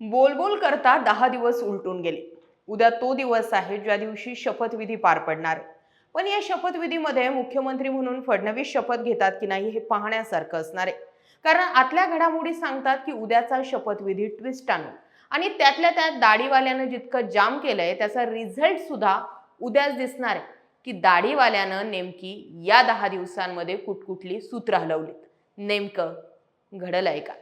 बोलबोल करता दहा दिवस उलटून गेले. उद्या तो दिवस आहे ज्या दिवशी शपथविधी पार पडणार. पण या शपथविधीमध्ये मुख्यमंत्री म्हणून फडणवीस शपथ घेतात की नाही हे पाहण्यासारखं असणार आहे. कारण आतल्या घडामोडी सांगतात की उद्याचा शपथविधी ट्विस्ट आणू आणि त्यातल्या त्यात दाढीवाल्यानं जितकं जाम केलंय त्याचा रिझल्ट सुद्धा उद्याच दिसणार आहे. की दाढीवाल्यानं नेमकी या दहा दिवसांमध्ये कुठकुठली सूत्र हलवलीत. नेमकं घडलंय का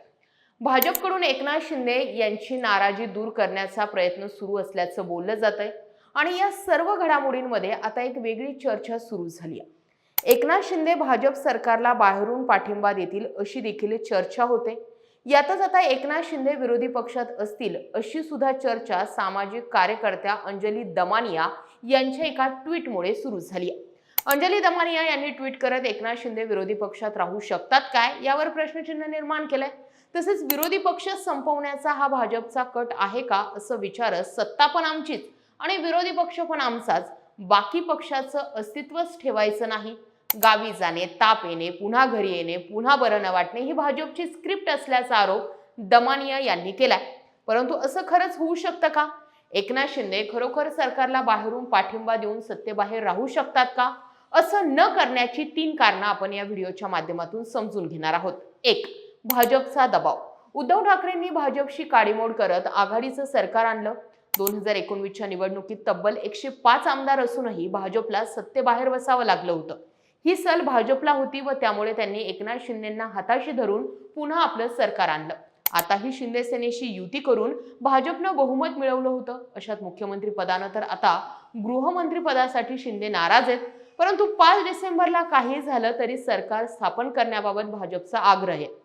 भाजपकडून एकनाथ शिंदे यांची नाराजी दूर करण्याचा प्रयत्न सुरू असल्याचं बोललं जात आहे आणि या सर्व घडामोडींमध्ये आता एक वेगळी चर्चा सुरू झाली आहे. एकनाथ शिंदे भाजप सरकारला बाहेरून पाठिंबा देतील अशी देखील चर्चा होते. यातच आता एकनाथ शिंदे विरोधी पक्षात असतील अशी सुद्धा चर्चा सामाजिक कार्यकर्त्या अंजली दमानिया यांच्या एका ट्विटमुळे सुरू झाली आहे. अंजली दमानिया यांनी ट्विट करत एकनाथ शिंदे विरोधी पक्षात राहू शकतात काय? यावर प्रश्नचिन्ह निर्माण केलंय. तसेच विरोधी पक्ष संपवण्याचा हा भाजपचा कट आहे का असं विचारत सत्ता पण आमचीच आणि विरोधी पक्ष पण आमचाच. बाकी पक्षाचं अस्तित्वच ठेवायचं नाही. गावी जाणे ताप येणे पुन्हा घरी येणे पुन्हा बरं न वाटणे ही भाजपची स्क्रिप्ट असल्याचा आरोप दमानिया यांनी केलाय. परंतु असं खरंच होऊ शकतं का? एकनाथ शिंदे खरोखर सरकारला बाहेरून पाठिंबा देऊन सत्तेबाहेर राहू शकतात का? असं न करण्याची तीन कारणं आपण या व्हिडिओच्या माध्यमातून समजून घेणार आहोत. एक भाजपचा दबाव. उद्धव ठाकरेंनी भाजपशी काडीमोड करत आघाडीचं सरकार आणलं. दोन हजार एकोणवीसच्या निवडणुकीत तब्बल एकशे पाच आमदार असूनही भाजपला सत्तेबाहेर बसावं लागलं होतं. ही सल भाजपला होती व त्यामुळे त्यांनी एकनाथ शिंदेंना हाताशी धरून पुन्हा आपलं सरकार आणलं. आताही शिंदे सेनेशी युती करून भाजपनं बहुमत मिळवलं होतं. अशात मुख्यमंत्री पदानं तर आता गृहमंत्री पदासाठी शिंदे नाराज आहेत. परंतु पाच डिसेंबरला काही झालं तरी सरकार स्थापन करण्याबाबत भाजपचा आग्रह आहे.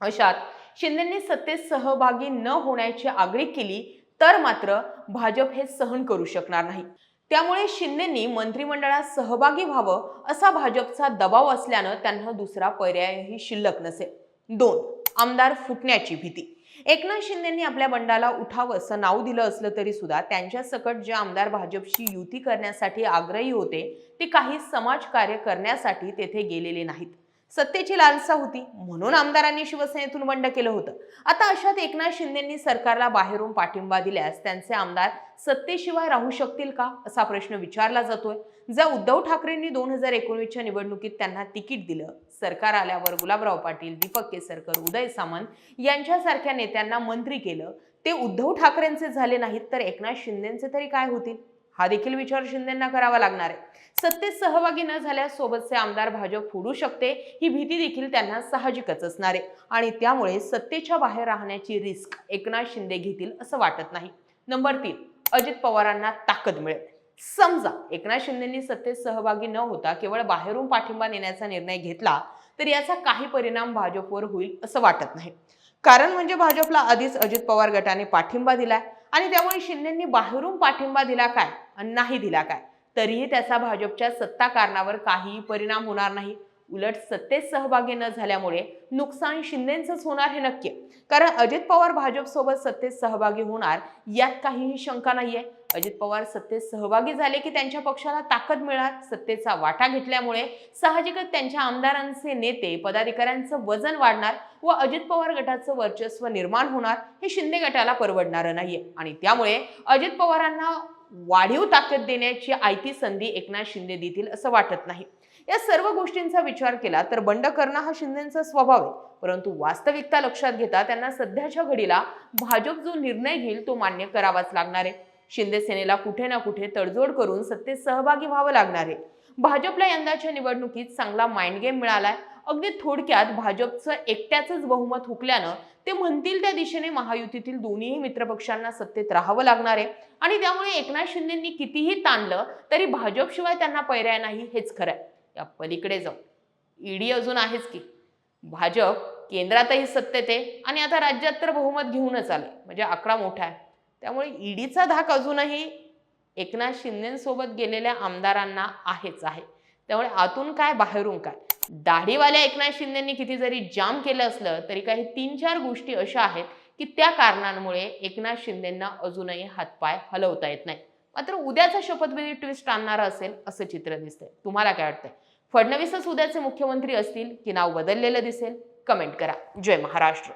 अशात शिंदेंनी सत्तेत सहभागी न होण्याची आगळीक केली तर मात्र भाजप हे सहन करू शकणार नाही. त्यामुळे शिंदेंनी मंत्रिमंडळात सहभागी व्हावं असा भाजपचा दबाव असल्यानं त्यांना दुसरा पर्यायही शिल्लक नसेल. दोन आमदार फुटण्याची भीती. एकनाथ शिंदेंनी आपल्या बंडाला उठाव असं नाव दिलं असलं तरी सुद्धा त्यांच्या सकट जे आमदार भाजपशी युती करण्यासाठी आग्रही होते ते काही समाजकार्य करण्यासाठी तेथे गेलेले नाहीत. सत्तेची लालसा होती. म्हणून आमदारांनी शिवसेनेतून बंड केलं होतं. आता अशात एकनाथ शिंदेंनी सरकारला बाहेरून पाठिंबा दिल्यास त्यांचे आमदार सत्तेशिवाय राहू शकतील का? असा प्रश्न विचारला जातोय. जर उद्धव ठाकरेंनी दोन हजार एकोणवीसच्या निवडणुकीत त्यांना तिकीट दिलं सरकार आल्यावर गुलाबराव पाटील दीपक केसरकर उदय सामंत यांच्यासारख्या नेत्यांना मंत्री केलं ते उद्धव ठाकरेंचे झाले नाहीत तर एकनाथ शिंदेंचे तरी काय होतील? हा देखील विचार शिंदेंना करावा लागणार आहे. सत्तेत सहभागी न झाल्यास सोबतचे आमदार भाजप फोडू शकते ही भीती देखील त्यांना साहजिकच असणार आहे. आणि त्यामुळे सत्तेच्या बाहेर राहण्याची रिस्क एकनाथ शिंदे घेतील असं वाटत नाही. नंबर तीन अजित पवारांना ताकद मिळेल. समजा एकनाथ शिंदेंनी सत्तेत सहभागी न होता केवळ बाहेरून पाठिंबा नेण्याचा निर्णय घेतला तर याचा काही परिणाम भाजपवर होईल असं वाटत नाही. कारण म्हणजे भाजपला आधीच अजित पवार गटाने पाठिंबा दिलाय. आणि त्यामुळे शिंदेंनी बाहेरून पाठिंबा दिला काय? आणि नाही दिला काय? तरीही त्याचा भाजपच्या सत्ता कारणावर काहीही परिणाम होणार नाही. उलट सत्तेत सहभागी न झाल्यामुळे नुकसान शिंदेच होणार हे नक्की. कारण अजित पवार भाजपसोबत सत्तेत सहभागी होणार यात काहीही शंका नाहीये. अजित पवार सत्तेत सहभागी झाले की त्यांच्या पक्षाला ताकद मिळणार सत्तेचा वाटा घेतल्यामुळे साहजिकच त्यांच्या आमदारांचे नेते पदाधिकाऱ्यांचं वजन वाढणार व अजित पवार गटाचं वर्चस्व निर्माण होणार हे शिंदे गटाला परवडणारं नाहीये. आणि त्यामुळे अजित पवारांना वाढीव ताकद देण्याची आयती संधी एकनाथ शिंदे देतील असं वाटत नाही. या सर्व गोष्टींचा विचार केला तर बंड करणं हा शिंदेचा स्वभाव आहे. परंतु वास्तविकता लक्षात घेता त्यांना सध्याच्या घडीला भाजप जो निर्णय घेईल तो मान्य करावाच लागणार आहे. शिंदे सेनेला कुठे ना कुठे तडजोड करून सत्तेत सहभागी व्हावं लागणार आहे. भाजपला यंदाच्या निवडणुकीत चांगला माइंड गेम मिळालाय. अगदी थोडक्यात भाजपचं एकट्याच बहुमत हुकल्यानं ते म्हणतील त्या दिशेने महायुतीतील दोन्ही मित्रपक्षांना सत्तेत राहावं लागणार आहे. आणि त्यामुळे एकनाथ शिंदेंनी कितीही ताणलं तरी भाजपशिवाय त्यांना पर्याय नाही हेच खरं आहे या पलीकडे जाऊ ईडी अजून आहेच की. भाजप केंद्रातही सत्तेत आहे आणि आता राज्यात तर बहुमत घेऊनच आले म्हणजे आकडा मोठा आहे. त्यामुळे ईडीचा धाक अजूनही एकनाथ शिंदेसोबत गेलेल्या आमदारांना आहेच आहे. त्यामुळे आतून काय बाहेरून काय? दाढीवाल्या एकनाथ शिंदेंनी किती जरी जाम केलं असलं तरी काही तीन चार गोष्टी अशा आहेत की त्या कारणांमुळे एकनाथ शिंदेंना अजूनही हातपाय हलवता येत नाही. मात्र उद्याचा शपथविधी ट्विस्ट आणणारा असेल असं चित्र दिसतंय. तुम्हाला काय वाटतंय? फडणवीसच उद्याचे मुख्यमंत्री असतील की नाव बदललेलं दिसेल? कमेंट करा. जय महाराष्ट्र.